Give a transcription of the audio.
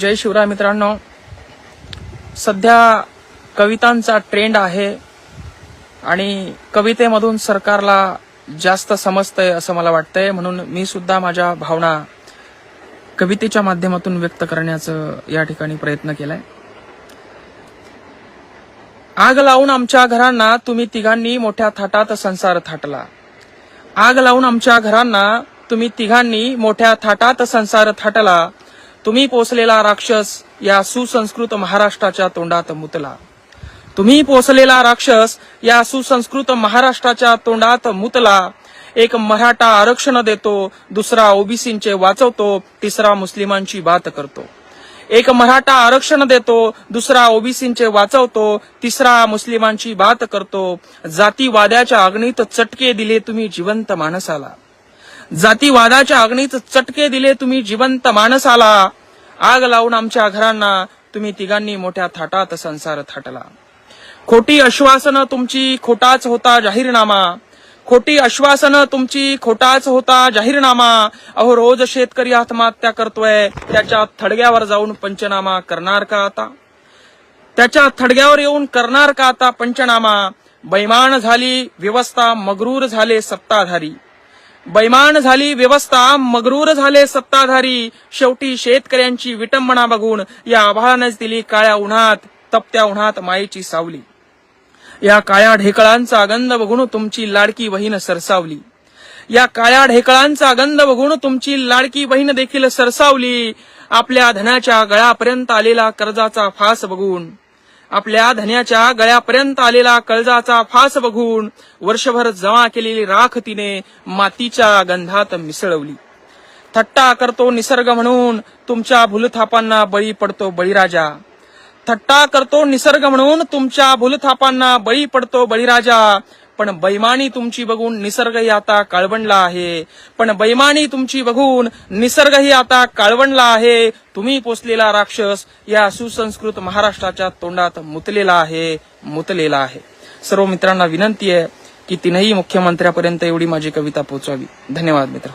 जय शिवराय मित्रांनो. सध्या कवितांचा ट्रेंड आहे आणि कवितेमधून सरकारला जास्त समजतंय असं मला वाटतंय. म्हणून मी सुद्धा माझ्या भावना कवितेच्या माध्यमातून व्यक्त करण्याचं या ठिकाणी प्रयत्न केलाय. आग लावून आमच्या घरांना तुम्ही तिघांनी मोठ्या थाटात संसार थाटला. आग लावून आमच्या घरांना तुम्ही तिघांनी मोठ्या थाटात संसार थाटला. तुम्ही पोसलेला राक्षस या सुसंस्कृत महाराष्ट्राच्या तोंडात मुतला. तुम्ही पोसलेला राक्षस या सुसंस्कृत महाराष्ट्राच्या तोंडात मुतला. एक मराठा आरक्षण देतो दुसरा ओबीसींचे वाचवतो तिसरा मुस्लिमांची बात करतो. एक मराठा आरक्षण देतो दुसरा ओबीसींचे वाचवतो तिसरा मुस्लिमांची बात करतो. जातीवाद्याच्या अग्नीत चटके दिले तुम्ही जिवंत माणसाला. जातीवादाच्या अग्नीत चटके दिले तुम्ही जिवंत माणसाला. आग लावून आमच्या घरांना तुम्ही तिघांनी मोठ्या थाटात संसार थाटला. खोटी आश्वासनं तुमची खोटाच होता जाहीरनामा. खोटी आश्वासनं तुमची खोटाच होता जाहीरनामा. अहो रोज शेतकरी आत्महत्या करतोय. त्याच्या थडग्यावर जाऊन पंचनामा करणार का आता? त्याच्या थडग्यावर येऊन करणार का आता पंचनामा? बैमान झाली व्यवस्था मगरूर झाले सत्ताधारी. बैमान झाली व्यवस्था मगरूर झाले सत्ताधारी. शेवटी शेतकऱ्यांची विटंबना बघून या आभाळानेच दिली काळ्या उन्हात तपत्या उन्हात मायेची सावली. या काळ्या ढेकळांचा गंध बघून तुमची लाडकी बहीण सरसावली. या काळ्या ढेकळांचा गंध बघून तुमची लाडकी बहीण देखील सरसावली. आपल्या धनाच्या गळ्यापर्यंत आलेला कर्जाचा फास बघून. आपल्या धन्याच्या गळ्यापर्यंत आलेला कळजाचा फास बघून वर्षभर जमा केलेली राख तिने मातीच्या गंधात मिसळवली. थट्टा करतो निसर्ग म्हणून तुमच्या भूलथापांना बळी पडतो बळीराजा. थट्टा करतो निसर्ग म्हणून तुमच्या भूलथापांना बळी पडतो बळीराजा. पण बैमानी तुमची बघून निसर्गही आता काळवंडला आहे. पण बैमानी तुमची बघून निसर्गही आता काळवंडला आहे. तुम्ही पोचलेला राक्षस या सुसंस्कृत महाराष्ट्राच्या तोंडात मुतलेला आहे मुतलेला आहे. सर्व मित्रांना विनंती आहे की तीनही मुख्यमंत्र्यापर्यंत एवढी माझी कविता पोहोचवावी धन्यवाद मित्र.